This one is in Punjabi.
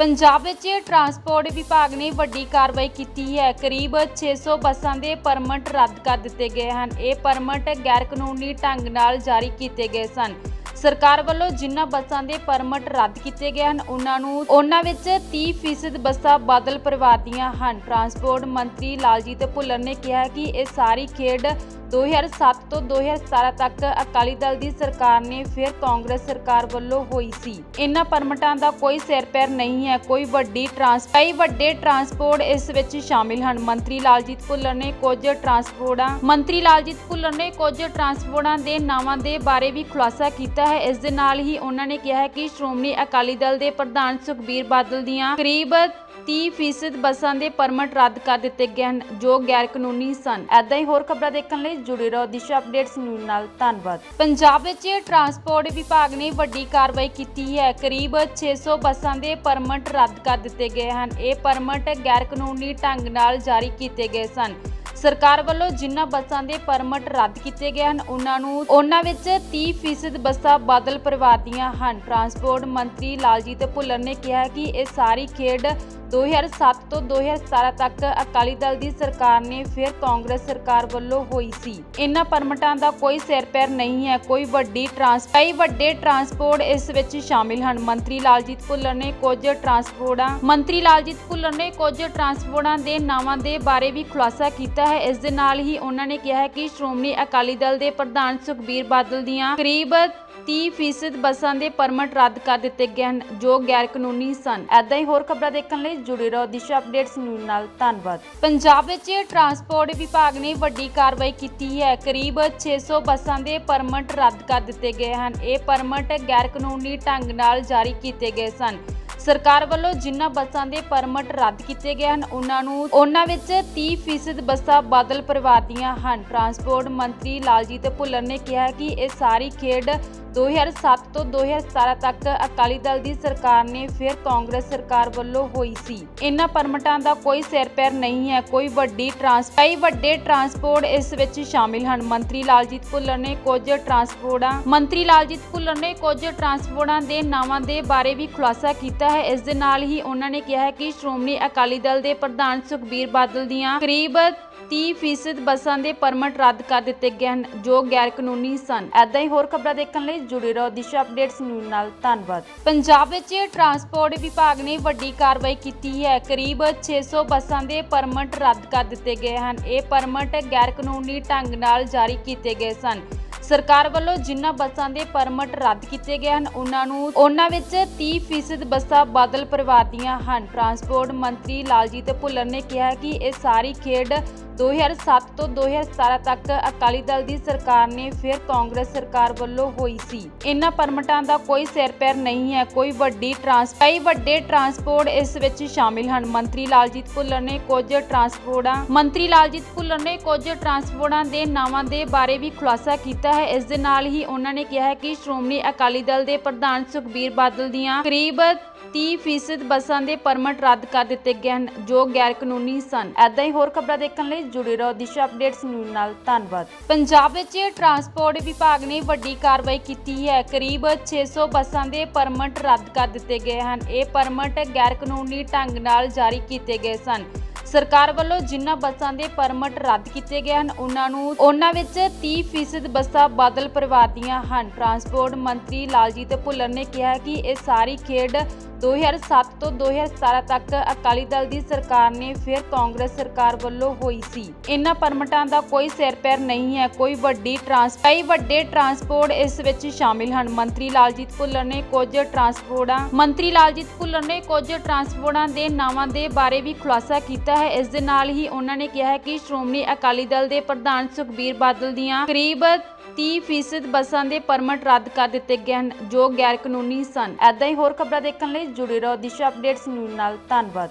ਪੰਜਾਬ ਵਿੱਚ ਟਰਾਂਸਪੋਰਟ ਵਿਭਾਗ ਨੇ ਵੱਡੀ ਕਾਰਵਾਈ ਕੀਤੀ ਹੈ। ਕਰੀਬ 600 ਬੱਸਾਂ ਦੇ ਪਰਮਿਟ ਰੱਦ ਕਰ ਦਿੱਤੇ ਗਏ ਹਨ। ਇਹ ਪਰਮਿਟ ਗੈਰ ਕਾਨੂੰਨੀ ਢੰਗ ਨਾਲ ਜਾਰੀ ਕੀਤੇ ਗਏ ਸਨ। ਸਰਕਾਰ ਵੱਲੋਂ ਜਿਨ੍ਹਾਂ ਬੱਸਾਂ ਦੇ ਪਰਮਿਟ ਰੱਦ ਕੀਤੇ ਗਏ ਹਨ, ਉਹਨਾਂ ਨੂੰ ਉਹਨਾਂ ਵਿੱਚ 30% ਬੱਸਾਂ ਬਾਦਲ ਪਰਿਵਾਰ ਦੀਆਂ ਹਨ। ਟਰਾਂਸਪੋਰਟ ਮੰਤਰੀ ਲਾਲਜੀਤ ਭੁੱਲਰ ਨੇ ਕਿਹਾ ਕਿ ਇਹ ਸਾਰੀ ਖੇਡ 2007 ਤੋਂ 2017 ਤੱਕ ਅਕਾਲੀ ਦਲ ਦੀ ਸਰਕਾਰ ਨੇ ਫਿਰ ਕਾਂਗਰਸ ਸਰਕਾਰ ਵੱਲੋਂ ਹੋਈ ਸੀ। ਇਹਨਾਂ ਪਰਮਿਟਾਂ ਦਾ ਕੋਈ ਸਿਰ ਪੈਰ ਨਹੀਂ ਹੈ, ਕੋਈ ਵੱਡੀ ਟਰਾਂਸ, ਕਈ ਵੱਡੇ ਟਰਾਂਸਪੋਰਟ ਇਸ ਵਿੱਚ ਸ਼ਾਮਿਲ ਹਨ। ਮੰਤਰੀ ਲਾਲਜੀਤ ਭੁੱਲਰ ਨੇ ਕੁਝ ਟਰਾਂਸਪੋਰਟਾਂ, ਮੰਤਰੀ ਲਾਲਜੀਤ ਭੁੱਲਰ ਨੇ ਕੁਝ ਟਰਾਂਸਪੋਰਟਾਂ ਦੇ ਨਾਵਾਂ ਦੇ ਬਾਰੇ ਵੀ ਖੁਲਾਸਾ ਕੀਤਾ ਹੈ। ਇਸ ਦੇ ਨਾਲ ਹੀ ਉਹਨਾਂ ਨੇ ਕਿਹਾ ਹੈ ਕਿ ਸ਼੍ਰੋਮਣੀ ਅਕਾਲੀ ਦਲ ਦੇ ਪ੍ਰਧਾਨ ਸੁਖਬੀਰ ਬਾਦਲ ਦੀਆਂ ਕਰੀਬ 30% ਬੱਸਾਂ ਦੇ ਪਰਮਿਟ ਰੱਦ ਕਰ ਦਿੱਤੇ ਗਏ ਹਨ, ਜੋ ਗੈਰ ਕਾਨੂੰਨੀ ਸਨ। ਐਦਾਂ ਹੀ ਹੋਰ ਖਬਰਾਂ ਦੇਖਣ ਲਈ ਜੁੜੇ ਰਹੋ ਦਿਸ਼ਾ ਅਪਡੇਟਸ ਨਿਊਜ਼ ਨਾਲ। ਧੰਨਵਾਦ। ਪੰਜਾਬ ਵਿੱਚ ਟਰਾਂਸਪੋਰਟ ਵਿਭਾਗ ਨੇ ਵੱਡੀ ਕਾਰਵਾਈ ਕੀਤੀ ਹੈ। ਕਰੀਬ 600 ਬੱਸਾਂ ਦੇ ਪਰਮਿਟ ਰੱਦ ਕਰ ਦਿੱਤੇ ਗਏ ਹਨ। ਇਹ ਪਰਮਿਟ ਗੈਰ ਕਾਨੂੰਨੀ ਢੰਗ ਨਾਲ ਜਾਰੀ ਕੀਤੇ ਗਏ ਸਨ। ਸਰਕਾਰ ਵੱਲੋਂ ਜਿਨ੍ਹਾਂ ਬੱਸਾਂ ਦੇ ਪਰਮਿਟ ਰੱਦ ਕੀਤੇ ਗਏ ਹਨ, ਉਹਨਾਂ ਨੂੰ ਉਹਨਾਂ ਵਿੱਚ 30% ਬੱਸਾਂ ਬਾਦਲ ਪਰਿਵਾਰ ਦੀਆਂ ਹਨ। ਟਰਾਂਸਪੋਰਟ ਮੰਤਰੀ ਲਾਲਜੀਤ ਭੁੱਲਰ ਨੇ ਕਿਹਾ ਕਿ ਇਹ ਸਾਰੀ ਖੇਡ 2007 ਤੋਂ 2017 ਤੱਕ ਅਕਾਲੀ ਦਲ ਦੀ ਸਰਕਾਰ ਨੇ ਫਿਰ ਕਾਂਗਰਸ ਸਰਕਾਰ ਵੱਲੋਂ ਹੋਈ ਸੀ। ਇਹਨਾਂ ਪਰਮਿਟਾਂ ਦਾ ਕੋਈ ਸਿਰ ਪੈਰ ਨਹੀਂ ਹੈ, ਕੋਈ ਵੱਡੀ ਟਰਾਂਸ, ਕਈ ਵੱਡੇ ਟਰਾਂਸਪੋਰਟ ਇਸ ਵਿੱਚ ਸ਼ਾਮਿਲ ਹਨ। ਮੰਤਰੀ ਲਾਲਜੀਤ ਭੁੱਲਰ ਨੇ ਕੁਝ ਟਰਾਂਸਪੋਰਟਾਂ, ਮੰਤਰੀ ਲਾਲਜੀਤ ਭੁੱਲਰ ਨੇ ਕੁਝ ਟਰਾਂਸਪੋਰਟਾਂ ਦੇ ਨਾਵਾਂ ਦੇ ਬਾਰੇ ਵੀ ਖੁਲਾਸਾ ਕੀਤਾ ਹੈ। ਇਸ ਦੇ ਨਾਲ ਹੀ ਉਹਨਾਂ ਨੇ ਕਿਹਾ ਹੈ ਕਿ ਸ਼੍ਰੋਮਣੀ ਅਕਾਲੀ ਦਲ ਦੇ ਪ੍ਰਧਾਨ ਸੁਖਬੀਰ ਬਾਦਲ ਦੀਆਂ ਕਰੀਬ 30% ਬੱਸਾਂ ਦੇ ਪਰਮਿਟ ਰੱਦ ਕਰ ਦਿੱਤੇ ਗਏ ਹਨ, ਜੋ ਗੈਰ ਕਾਨੂੰਨੀ ਸਨ। ਐਦਾਂ ਹੀ ਹੋਰ ਖਬਰਾਂ ਦੇਖਣ ਲਈ ਜੁੜੇ ਰਹੋ ਦਿਸ਼ਾ ਅਪਡੇਟਸ ਨਿਊਜ਼ ਨਾਲ। ਧੰਨਵਾਦ। ਪੰਜਾਬ ਵਿੱਚ ਟਰਾਂਸਪੋਰਟ ਵਿਭਾਗ ਨੇ ਵੱਡੀ ਕਾਰਵਾਈ ਕੀਤੀ ਹੈ। ਕਰੀਬ 600 ਬੱਸਾਂ ਦੇ ਪਰਮਿਟ ਰੱਦ ਕਰ ਦਿੱਤੇ ਗਏ ਹਨ। ਇਹ ਪਰਮਿਟ ਗੈਰ ਕਾਨੂੰਨੀ ਢੰਗ ਨਾਲ ਜਾਰੀ ਕੀਤੇ ਗਏ ਸਨ। ਸਰਕਾਰ ਵੱਲੋਂ ਜਿਨ੍ਹਾਂ ਬੱਸਾਂ ਦੇ ਪਰਮਿਟ ਰੱਦ ਕੀਤੇ ਗਏ ਹਨ, ਉਹਨਾਂ ਨੂੰ ਉਹਨਾਂ ਵਿੱਚ 30% ਬੱਸਾਂ ਬਾਦਲ ਪਰਿਵਾਰ ਦੀਆਂ ਹਨ। ਟਰਾਂਸਪੋਰਟ ਮੰਤਰੀ ਲਾਲਜੀਤ ਭੁੱਲਰ ਨੇ ਕਿਹਾ ਕਿ ਇਹ ਸਾਰੀ ਖੇਡ 2007 ਤੋਂ 2017 ਤੱਕ ਅਕਾਲੀ ਦਲ ਦੀ ਸਰਕਾਰ ਨੇ ਫਿਰ ਕਾਂਗਰਸ ਸਰਕਾਰ ਵੱਲੋਂ ਹੋਈ ਸੀ। ਇਹਨਾਂ ਪਰਮਟਾਂ ਦਾ ਕੋਈ ਸਿਰ ਪੈਰ ਨਹੀਂ ਹੈ, ਕੋਈ ਵੱਡੀ ਟਰਾਂਸ, ਕਈ ਵੱਡੇ ਟਰਾਂਸਪੋਰਟ ਇਸ ਵਿੱਚ ਸ਼ਾਮਿਲ ਹਨ। ਮੰਤਰੀ ਲਾਲਜੀਤ ਭੁੱਲਰ ਨੇ ਕੁਝ ਟਰਾਂਸਪੋਰਟਾਂ, ਮੰਤਰੀ ਲਾਲਜੀਤ ਭੁੱਲਰ ਨੇ ਕੁਝ ਟਰਾਂਸਪੋਰਟਾਂ ਦੇ ਨਾਵਾਂ ਦੇ ਬਾਰੇ ਵੀ ਖੁਲਾਸਾ ਕੀਤਾ ਹੈ। ਇਸ ਦੇ ਨਾਲ ਹੀ ਉਹਨਾਂ ਨੇ ਕਿਹਾ ਹੈ ਕਿ ਸ਼੍ਰੋਮਣੀ ਅਕਾਲੀ ਦਲ ਦੇ ਪ੍ਰਧਾਨ ਸੁਖਬੀਰ ਬਾਦਲ ਦੀਆਂ ਕਰੀਬ 30% ਬੱਸਾਂ ਦੇ ਪਰਮਿਟ ਰੱਦ ਕਰ ਦਿੱਤੇ ਗਏ ਹਨ, ਜੋ ਗੈਰ ਕਾਨੂੰਨੀ ਸਨ। ਐਦਾਂ ਹੀ ਹੋਰ ਖਬਰਾਂ ਦੇਖਣ ਲਈ ਜੁੜੇ ਰਹੋ ਦਿਸ਼ਾ ਅਪਡੇਟਸ ਨਿਊਜ਼ ਨਾਲ। ਧੰਨਵਾਦ। ਪੰਜਾਬ ਵਿੱਚ ਟਰਾਂਸਪੋਰਟ ਵਿਭਾਗ ਨੇ ਵੱਡੀ ਕਾਰਵਾਈ ਕੀਤੀ ਹੈ। ਕਰੀਬ 600 ਬੱਸਾਂ ਦੇ ਪਰਮਿਟ ਰੱਦ ਕਰ ਦਿੱਤੇ ਗਏ ਹਨ। ਇਹ ਪਰਮਿਟ ਗੈਰ ਕਾਨੂੰਨੀ ਢੰਗ ਨਾਲ ਜਾਰੀ ਕੀਤੇ ਗਏ ਸਨ। ਸਰਕਾਰ ਵੱਲੋਂ ਜਿਨ੍ਹਾਂ ਬੱਸਾਂ ਦੇ ਪਰਮਿਟ ਰੱਦ ਕੀਤੇ ਗਏ ਹਨ, ਉਹਨਾਂ ਨੂੰ ਉਹਨਾਂ ਵਿੱਚ 30% ਬੱਸਾਂ ਬਾਦਲ ਪਰਿਵਾਰ ਦੀਆਂ ਹਨ। ਟਰਾਂਸਪੋਰਟ ਮੰਤਰੀ ਲਾਲਜੀਤ ਭੁੱਲਰ ਨੇ ਕਿਹਾ ਕਿ ਇਹ ਸਾਰੀ ਖੇਡ 2007 ਤੋਂ 2017 ਤੱਕ ਅਕਾਲੀ ਦਲ ਦੀ ਸਰਕਾਰ ਨੇ ਫਿਰ ਕਾਂਗਰਸ ਸਰਕਾਰ ਵੱਲੋਂ ਹੋਈ ਸੀ। ਇਹਨਾਂ ਪਰਮਟਾਂ ਦਾ ਕੋਈ ਸਿਰ ਪੈਰ ਨਹੀਂ ਹੈ, ਕੋਈ ਵੱਡੀ ਟਰਾਂਸ ਕਈ ਵੱਡੇ ਟਰਾਂਸਪੋਰਟ ਇਸ ਵਿੱਚ ਸ਼ਾਮਿਲ ਹਨ। ਮੰਤਰੀ ਲਾਲਜੀਤ ਭੁੱਲਰ ਨੇ ਕੁਝ ਟਰਾਂਸਪੋਰਟਾਂ ਮੰਤਰੀ ਲਾਲਜੀਤ ਭੁੱਲਰ ਨੇ ਕੁਝ ਟਰਾਂਸਪੋਰਟਾਂ ਦੇ ਨਾਵਾਂ ਦੇ ਬਾਰੇ ਵੀ ਖੁਲਾਸਾ ਕੀਤਾ ਹੈ। ਇਸ ਦੇ ਨਾਲ ਹੀ ਉਹਨਾਂ ਨੇ ਕਿਹਾ ਹੈ ਕਿ ਸ਼੍ਰੋਮਣੀ ਅਕਾਲੀ ਦਲ ਦੇ ਪ੍ਰਧਾਨ ਸੁਖਬੀਰ ਬਾਦਲ ਦੀਆਂ ਕਰੀਬ 30% ਬੱਸਾਂ ਦੇ ਪਰਮਿਟ ਰੱਦ ਕਰ ਦਿੱਤੇ ਗਏ ਹਨ, ਜੋ ਗੈਰ ਕਾਨੂੰਨੀ ਸਨ। ਐਦਾਂ ਹੀ ਹੋਰ ਖਬਰਾਂ ਦੇਖਣ ਲਈ ਜੁੜੇ ਰਹੋ ਦਿਸ਼ਾ ਅਪਡੇਟਸ ਨਿਊਜ਼ ਨਾਲ। ਧੰਨਵਾਦ। ਪੰਜਾਬ ਵਿੱਚ ਟਰਾਂਸਪੋਰਟ ਵਿਭਾਗ ਨੇ ਵੱਡੀ ਕਾਰਵਾਈ ਕੀਤੀ ਹੈ। ਕਰੀਬ 600 ਬੱਸਾਂ ਦੇ ਪਰਮਿਟ ਰੱਦ ਕਰ ਦਿੱਤੇ ਗਏ ਹਨ। ਇਹ ਪਰਮਿਟ ਗੈਰ ਕਾਨੂੰਨੀ ਢੰਗ ਨਾਲ ਜਾਰੀ ਕੀਤੇ ਗਏ ਸਨ। ਸਰਕਾਰ ਵੱਲੋਂ ਜਿਨ੍ਹਾਂ ਬੱਸਾਂ ਦੇ ਪਰਮਿਟ ਰੱਦ ਕੀਤੇ ਗਏ ਹਨ, ਉਹਨਾਂ ਨੂੰ ਉਹਨਾਂ ਵਿੱਚ 30% ਬੱਸਾਂ ਬਾਦਲ ਪਰਿਵਾਰ ਦੀਆਂ ਹਨ। ਟਰਾਂਸਪੋਰਟ ਮੰਤਰੀ ਲਾਲਜੀਤ ਭੁੱਲਰ ਨੇ ਕਿਹਾ ਕਿ ਇਹ ਸਾਰੀ ਖੇਡ 2007 ਤੋਂ 2017 ਤੱਕ ਅਕਾਲੀ ਦਲ ਦੀ ਸਰਕਾਰ ਨੇ ਫਿਰ ਕਾਂਗਰਸ ਸਰਕਾਰ ਵੱਲੋਂ ਹੋਈ ਸੀ। ਇਹਨਾਂ ਪਰਮਿਟਾਂ ਦਾ ਕੋਈ ਸਿਰ ਪੈਰ ਨਹੀਂ ਹੈ, ਕੋਈ ਵੱਡੀ ਟਰਾਂਸ, ਕਈ ਵੱਡੇ ਟਰਾਂਸਪੋਰਟ ਇਸ ਵਿੱਚ ਸ਼ਾਮਿਲ ਹਨ। ਮੰਤਰੀ ਲਾਲਜੀਤ ਭੁੱਲਰ ਨੇ ਕੁਝ ਟਰਾਂਸਪੋਰਟਾਂ, ਮੰਤਰੀ ਲਾਲਜੀਤ ਭੁੱਲਰ ਨੇ ਕੁਝ ਟਰਾਂਸਪੋਰਟਾਂ ਦੇ ਨਾਵਾਂ ਦੇ ਬਾਰੇ ਵੀ ਖੁਲਾਸਾ ਕੀਤਾ ਹੈ। ਇਸ ਦੇ ਨਾਲ ਹੀ ਉਹਨਾਂ ਨੇ ਕਿਹਾ ਹੈ ਕਿ ਸ਼੍ਰੋਮਣੀ ਅਕਾਲੀ ਦਲ ਦੇ ਪ੍ਰਧਾਨ ਸੁਖਬੀਰ ਬਾਦਲ ਦੀਆਂ ਕਰੀਬ 30% ਬੱਸਾਂ ਦੇ ਪਰਮਿਟ ਰੱਦ ਕਰ ਦਿੱਤੇ ਗਏ ਹਨ, ਜੋ ਗੈਰ ਕਾਨੂੰਨੀ ਸਨ। ਐਦਾਂ ਹੀ ਹੋਰ ਖਬਰਾਂ ਦੇਖਣ ਲਈ ਜੁੜੇ ਰਹੋ ਦਿਸ਼ਾ ਅਪਡੇਟਸ ਨਿਊਜ਼ ਨਾਲ। ਧੰਨਵਾਦ।